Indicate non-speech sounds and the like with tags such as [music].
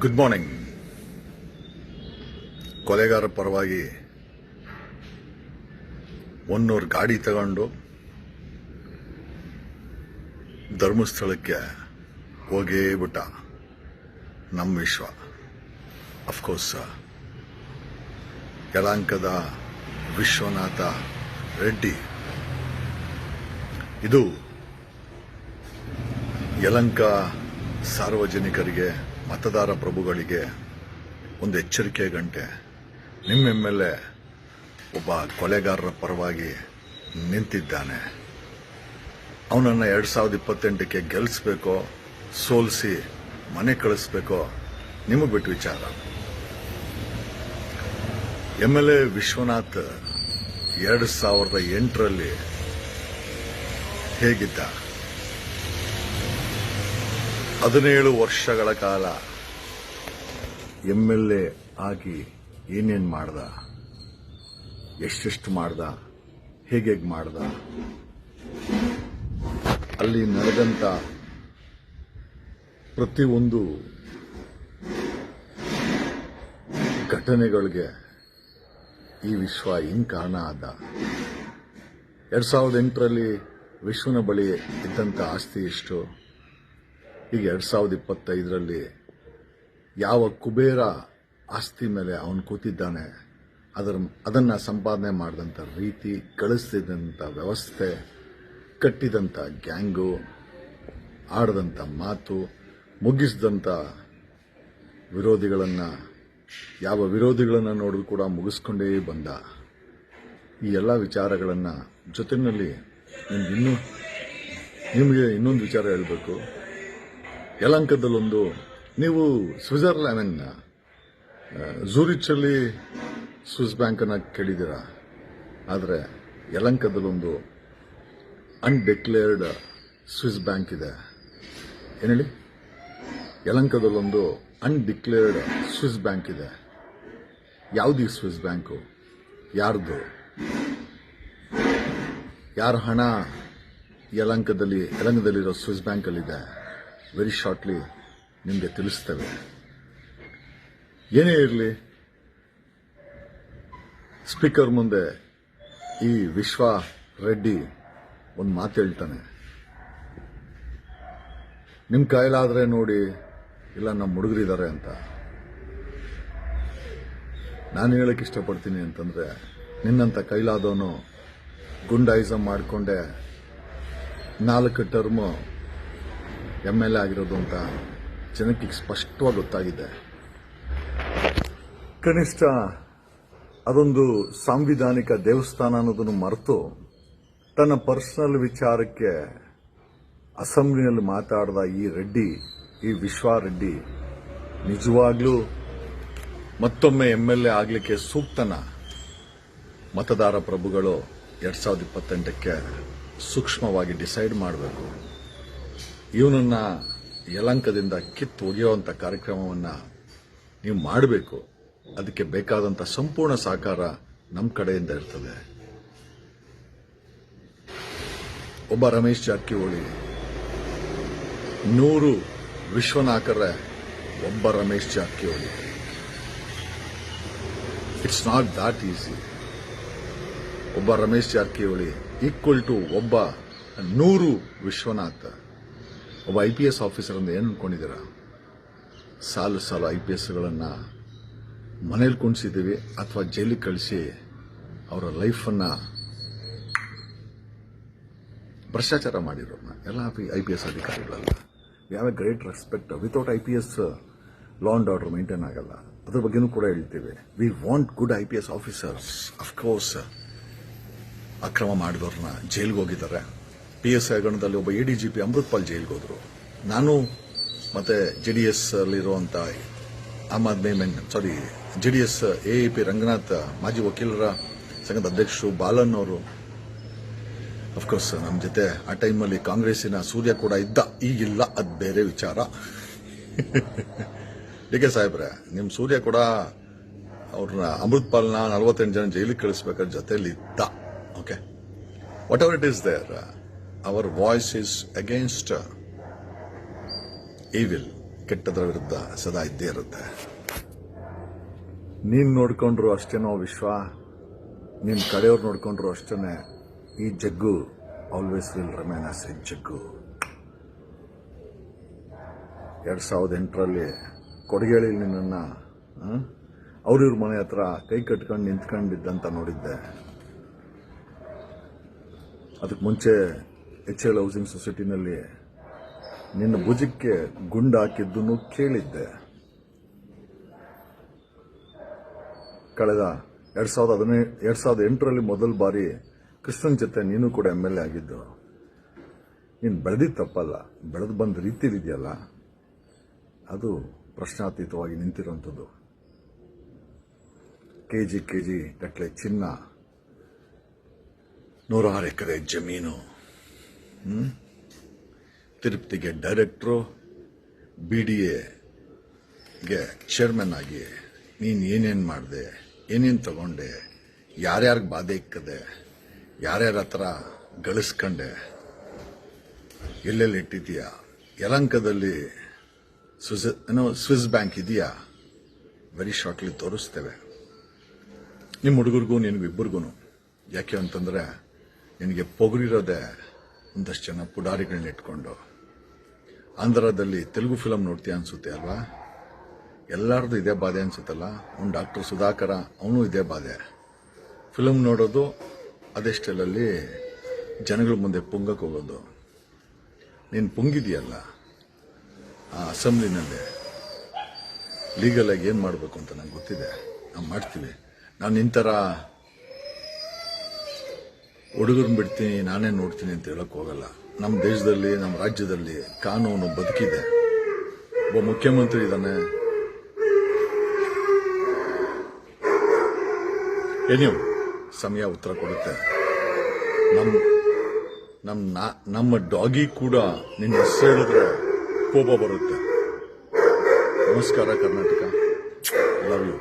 Good morning ಕೊಲೆಗಾರ ಪರವಾಗಿ ಒನ್ನೂರು ಗಾಡಿ ತಗೊಂಡು ಧರ್ಮಸ್ಥಳಕ್ಕೆ ಹೋಗೇ ಬಿಟ್ಟ ನಮ್ಮ ವಿಶ್ವ. ಅಫ್ಕೋರ್ಸ್ ಯಲಾಂಕದ ವಿಶ್ವನಾಥ ರೆಡ್ಡಿ. ಇದು ಯಲಂಕ ಸಾರ್ವಜನಿಕರಿಗೆ ಮತದಾರ ಪ್ರಭುಗಳಿಗೆ ಒಂದು ಎಚ್ಚರಿಕೆ ಗಂಟೆ. ನಿಮ್ಮ ಎಂ ಎಲ್ ಎ ಒಬ್ಬ ಕೊಲೆಗಾರರ ಪರವಾಗಿ ನಿಂತಿದ್ದಾನೆ. ಅವನನ್ನು ಎರಡು ಸಾವಿರದ ಇಪ್ಪತ್ತೆಂಟಕ್ಕೆ ಗೆಲ್ಲಿಸ್ಬೇಕೋ ಸೋಲಿಸಿ ಮನೆ ಕಳಿಸ್ಬೇಕೋ, ನಿಮಗೆ ಬಿಟ್ಟು ವಿಚಾರ. ಎಂ ಎಲ್ ಎ ವಿಶ್ವನಾಥ್ ಎರಡು ಸಾವಿರದ ಎಂಟರಲ್ಲಿ ಹೇಗಿದ್ದ? ಹದಿನೇಳು ವರ್ಷಗಳ ಕಾಲ ಎಂ ಎಲ್ ಎ ಆಗಿ ಏನೇನ್ ಮಾಡ್ದ? ಎಷ್ಟೆಷ್ಟು ಮಾಡ್ದ? ಹೇಗೆ ಮಾಡ್ದ? ಅಲ್ಲಿ ನಡೆದಂತ ಪ್ರತಿಯೊಂದು ಘಟನೆಗಳಿಗೆ ಈ ವಿಶ್ವ ಹಿಂಗೆ ಕಾರಣ ಆದ? ಎರಡ್ ಸಾವಿರದ ಎಂಟರಲ್ಲಿ ವಿಶ್ವನ ಬಳಿ ಇದ್ದಂತ ಆಸ್ತಿ ಇಷ್ಟು ಈಗ ಎರಡ್ ಸಾವಿರದ ಇಪ್ಪತ್ತೈದರಲ್ಲಿ ಯಾವ ಕುಬೇರ ಆಸ್ತಿ ಮೇಲೆ ಅವನು ಕೂತಿದ್ದಾನೆ, ಅದರ, ಅದನ್ನು ಸಂಪಾದನೆ ಮಾಡಿದಂಥ ರೀತಿ ಕಳಿಸ್ತಿದ್ದಂಥ ವ್ಯವಸ್ಥೆ ಕಟ್ಟಿದಂಥ ಗ್ಯಾಂಗು ಆಡದಂಥ ಮಾತು ಮುಗಿಸಿದಂಥ ವಿರೋಧಿಗಳನ್ನು, ಯಾವ ವಿರೋಧಿಗಳನ್ನು ನೋಡಿದ್ರು ಕೂಡ ಮುಗಿಸ್ಕೊಂಡೇ ಬಂದ. ಈ ಎಲ್ಲ ವಿಚಾರಗಳನ್ನು ಜೊತೆಯಲ್ಲಿ ನಿಮ್ಗೆ ಇನ್ನೂ, ನಿಮಗೆ ಇನ್ನೊಂದು ವಿಚಾರ ಹೇಳಬೇಕು. ಯಲಂಕದಲ್ಲೊಂದು ನೀವು ಸ್ವಿಟ್ಜರ್ಲ್ಯಾಂಡ್ ಐ ಮೀನ್ ಝೂರಿಚಲ್ಲಿ ಸ್ವಿಸ್ ಬ್ಯಾಂಕನ್ನು ಕೇಳಿದ್ದೀರ? ಆದರೆ ಯಲಂಕದಲ್ಲೊಂದು ಅನ್ಡಿಕ್ಲೇರ್ಡ್ ಸ್ವಿಸ್ ಬ್ಯಾಂಕ್ ಇದೆ. ಏನು ಹೇಳಿ? ಯಲಂಕದಲ್ಲೊಂದು ಅನ್ಡಿಕ್ಲೇರ್ಡ್ ಸ್ವಿಸ್ ಬ್ಯಾಂಕ್ ಇದೆ. ಯಾವುದು ಈ ಸ್ವಿಸ್ ಬ್ಯಾಂಕು? ಯಾರ್ದು? ಯಾರ ಹಣ ಯಲಂಕದಲ್ಲಿ, ಯಲಂಕದಲ್ಲಿರೋ ಸ್ವಿಸ್ ಬ್ಯಾಂಕಲ್ಲಿದೆ? ವೆರಿ ಶಾರ್ಟ್ಲಿ ನಿಮಗೆ ತಿಳಿಸ್ತವೆ. ಏನೇ ಇರಲಿ, ಸ್ಪೀಕರ್ ಮುಂದೆ ಈ ವಿಶ್ವ ರೆಡ್ಡಿ ಒಂದು ಮಾತು ಹೇಳ್ತಾನೆ. ನಿಮ್ಮ ಕೈಲಾದರೆ ನೋಡಿ ಇಲ್ಲ ನಮ್ಮ ಹುಡುಗರಿದ್ದಾರೆ ಅಂತ. ನಾನು ಹೇಳಕ್ಕೆ ಇಷ್ಟಪಡ್ತೀನಿ ಅಂತಂದ್ರೆ, ನಿನ್ನಂತ ಕೈಲಾದವನು ಗುಂಡಾಯಿಸಮ್ ಮಾಡಿಕೊಂಡೆ ನಾಲ್ಕು ಟರ್ಮು ಎಂ ಎಲ್ ಎ ಆಗಿರೋದು ಅಂತ ಜನಕ್ಕೆ ಸ್ಪಷ್ಟವಾಗಿ ಗೊತ್ತಾಗಿದೆ. ಕನಿಷ್ಠ ಅದೊಂದು ಸಾಂವಿಧಾನಿಕ ದೇವಸ್ಥಾನ ಅನ್ನೋದನ್ನು ಮರೆತು ತನ್ನ ಪರ್ಸನಲ್ ವಿಚಾರಕ್ಕೆ ಅಸೆಂಬ್ಲಿನಲ್ಲಿ ಮಾತಾಡಿದ ಈ ರೆಡ್ಡಿ, ಈ ವಿಶ್ವ ರೆಡ್ಡಿ ನಿಜವಾಗ್ಲೂ ಮತ್ತೊಮ್ಮೆ ಎಂ ಎಲ್ ಎ ಆಗಲಿಕ್ಕೆ ಸೂಕ್ತನ ಮತದಾರ ಪ್ರಭುಗಳು ಎರಡ್ ಸಾವಿರದ ಇಪ್ಪತ್ತೆಂಟಕ್ಕೆ ಸೂಕ್ಷ್ಮವಾಗಿ ಡಿಸೈಡ್ ಮಾಡಬೇಕು. ಇವನನ್ನ ಯಲಂಕದಿಂದ ಕಿತ್ತು ಒಗೆಯುವಂಥ ಕಾರ್ಯಕ್ರಮವನ್ನ ನೀವು ಮಾಡಬೇಕು. ಅದಕ್ಕೆ ಬೇಕಾದಂಥ ಸಂಪೂರ್ಣ ಸಹಕಾರ ನಮ್ಮ ಕಡೆಯಿಂದ ಇರ್ತದೆ. ಒಬ್ಬ ರಮೇಶ್ ಜಾರಕಿಹೊಳಿ, ನೂರು ವಿಶ್ವನಾಥರ ಒಬ್ಬ Ramesh Jarkiholi. It's not that easy ಒಬ್ಬ ರಮೇಶ್ ಜಾರಕಿಹೊಳಿ ಈಕ್ವಲ್ ಟು ಒಬ್ಬ ನೂರು ವಿಶ್ವನಾಥ್. ಒಬ್ಬ ಐ ಪಿ ಎಸ್ ಆಫೀಸರ್ ಅಂತ ಏನು ಅನ್ಕೊಂಡಿದ್ದೀರಾ? ಸಾಲು ಸಾಲು ಐ ಪಿ ಎಸ್ಗಳನ್ನು ಮನೇಲಿ ಕುಣಿಸಿದ್ದೀವಿ ಅಥವಾ ಜೈಲಿಗೆ ಕಳಿಸಿ ಅವರ ಲೈಫನ್ನು ಭ್ರಷ್ಟಾಚಾರ ಮಾಡಿರೋರ್ನ. ಎಲ್ಲ ಐ ಪಿ ಎಸ್ ಅಧಿಕಾರಿಗಳಲ್ಲ. ಯಾವ great respect without I P S law and order maintain ಆಗಲ್ಲ. ಅದ್ರ ಬಗ್ಗೆನೂ ಕೂಡ ಹೇಳ್ತೀವಿ. We want good I P S officers of course ಅಕ್ರಮ ಮಾಡಿದವ್ರನ್ನ ಜೈಲ್ಗೆ ಹೋಗಿದ್ದಾರೆ. ಪಿ ಎಸ್ ಐ ಗಣದಲ್ಲಿ ಒಬ್ಬ A D G P Amritpal ಜೈಲ್ಗೆ ಹೋದ್ರು. ನಾನು ಮತ್ತೆ ಜೆ ಡಿ ಎಸ್ ಅಲ್ಲಿರುವಂತ Aam Aadmi men sorry J D S A P Ranganath ಮಾಜಿ ವಕೀಲರ ಸಂಘದ ಅಧ್ಯಕ್ಷರು ಬಾಲನ್ ಅವರು. ಅಫ್ಕೋರ್ಸ್ ನಮ್ಮ ಜೊತೆ ಆ ಟೈಮಲ್ಲಿ ಕಾಂಗ್ರೆಸ್ಸಿನ ಸೂರ್ಯ ಕೂಡ ಇದ್ದ. ಈಗಿಲ್ಲ, ಅದು ಬೇರೆ ವಿಚಾರ. [laughs] ಡಿ ಕೆ ಸಾಹೇಬ್ರೆ ನಿಮ್ಮ ಸೂರ್ಯ ಕೂಡ ಅವ್ರನ್ನ ಅಮೃತ್ಪಾಲ್ನ ನಲವತ್ತೆಂಟು ಜನ ಜೈಲಿಗೆ ಕಳಿಸ್ಬೇಕಾದ್ರೆ ಜೊತೆಲಿ ಇದ್ದ okay whatever it is there our voice is against evil ಕೆಟ್ಟದರ ವಿರುದ್ಧ ಸದಾ ಇದ್ದೇ ಇರುತ್ತೆ. ನೀನ್ ನೋಡ್ಕೊಂಡ್ರು ಅಷ್ಟೇನೋ ವಿಶ್ವ. ನಿನ್ ಕಡೆಯವ್ರು ನೋಡ್ಕೊಂಡ್ರು ಅಷ್ಟೇ ಈ Jaggu. Always will remain as a Jaggu. ಎರಡ್ ಸಾವಿರದ ಎಂಟರಲ್ಲಿ ಕೊಡಗೇಳಿ ನಿನ್ನ ಅವ್ರಿವ್ರ ಮನೆ ಹತ್ರ ಕೈ ಕಟ್ಕೊಂಡು ನಿಂತ್ಕೊಂಡಿದ್ದಂತ ನೋಡಿದ್ದೆ. ಅದಕ್ಕೆ ಮುಂಚೆ ಎಚ್ ಎಲ್ ಹೌಸಿಂಗ್ ಸೊಸೈಟಿನಲ್ಲಿ ನಿನ್ನ ಭುಜಕ್ಕೆ ಗುಂಡು ಹಾಕಿದ್ದನ್ನು ಕೇಳಿದ್ದೆ. ಕಳೆದ ಎರಡ್ ಸಾವಿರದ ಹದಿನೈ, ಎರಡ್ ಸಾವಿರದ ಎಂಟರಲ್ಲಿ ಮೊದಲ ಬಾರಿ ಕೃಷ್ಣನ್ ಜೊತೆ ನೀನು ಕೂಡ ಎಂ ಎಲ್ ಎ ಆಗಿದ್ದು. ನೀನು ಬೆಳೆದಿದ್ದು ತಪ್ಪಲ್ಲ, ಬೆಳೆದು ಬಂದ ರೀತಿಲಿದೆಯಲ್ಲ. ಅದು ಪ್ರಶ್ನಾತೀತವಾಗಿ ನಿಂತಿರುವಂಥದ್ದು ಕೆ ಜಿ ಕೆ ಜಿ ಗಟ್ಟಲೆ ಚಿನ್ನ, ನೂರಾರು ಎಕರೆ ಜಮೀನು? ತಿರುಪತಿಗೆ ಡೈರೆಕ್ಟ್ರು ಬಿ ಡಿ ಎಗೆ ಚೇರ್ಮನ್ ಆಗಿ ನೀನು ಏನೇನು ಮಾಡಿದೆ, ಏನೇನು ತಗೊಂಡೆ, ಯಾರ್ಯಾರಿಗೆ ಬಾಧೆ ಇಕ್ಕದೆ, ಯಾರ್ಯಾರ ಹತ್ರ ಗಳಿಸ್ಕೊಂಡೆ, ಎಲ್ಲೆಲ್ಲಿ ಇಟ್ಟಿದೀಯಾ ಯಲಂಕದಲ್ಲಿ ಸ್ವಿಸ್, ಏನೋ ಸ್ವಿಸ್ ಬ್ಯಾಂಕ್ ಇದೆಯಾ? ವೆರಿ ಶಾರ್ಟ್ಲಿ ತೋರಿಸ್ತೇವೆ. ನಿಮ್ಮ ಹುಡುಗರಿಗೂ ನಿನಗಿಬ್ಬರಿಗೂ ಯಾಕೆ ಅಂತಂದರೆ, ನಿನಗೆ ಪೊಗರಿರೋದೆ ಒಂದಷ್ಟು ಜನ ಪುಡಾರಿಗಳನ್ನ ಇಟ್ಕೊಂಡು. ಆಂಧ್ರದಲ್ಲಿ ತೆಲುಗು ಫಿಲಮ್ ನೋಡ್ತೀಯ ಅನ್ಸುತ್ತೆ ಅಲ್ವಾ? ಎಲ್ಲರದು ಇದೇ ಬಾಧೆ ಅನಿಸುತ್ತಲ್ಲ? ಅವ್ನು ಡಾಕ್ಟರ್ ಸುಧಾಕರ, ಅವನು ಇದೇ ಬಾಧೆ. ಫಿಲಮ್ ನೋಡೋದು ಅದೇ ಸ್ಟೈಲಲ್ಲಿ ಜನಗಳ ಮುಂದೆ ಪುಂಗಕ್ಕೆ ಹೋಗೋದು. ನೀನು ಪುಂಗಿದೆಯಲ್ಲ? ಆ ಅಸೆಂಬ್ಲಿನಲ್ಲಿ. ಲೀಗಲಾಗಿ ಏನು ಮಾಡಬೇಕು ಅಂತ ನಂಗೆ ಗೊತ್ತಿದೆ. ನಾವು ಮಾಡ್ತೀವಿ ನಾನು ನಿಂತರ ಹುಡುಗರನ್ನ ಬಿಡ್ತೀನಿ, ನಾನೇ ನೋಡ್ತೀನಿ ಅಂತ ಹೇಳಕ್ ಹೋಗಲ್ಲ. ನಮ್ಮ ದೇಶದಲ್ಲಿ ನಮ್ಮ ರಾಜ್ಯದಲ್ಲಿ ಕಾನೂನು ಬದುಕಿದೆ. ಒಬ್ಬ ಮುಖ್ಯಮಂತ್ರಿ ಇದ್ದಾನೆ ಏನೇ ಸಮಯ ಉತ್ತರ ಕೊಡುತ್ತೆ. ನಮ್ಮ ನಮ್ಮ ನಮ್ಮ ಡಾಗಿ ಕೂಡ ನಿನ್ನ ಹೆಸರು ಹೇಳಿದ್ರೆ ಕೋಪ ಬರುತ್ತೆ. ನಮಸ್ಕಾರ ಕರ್ನಾಟಕ. Love you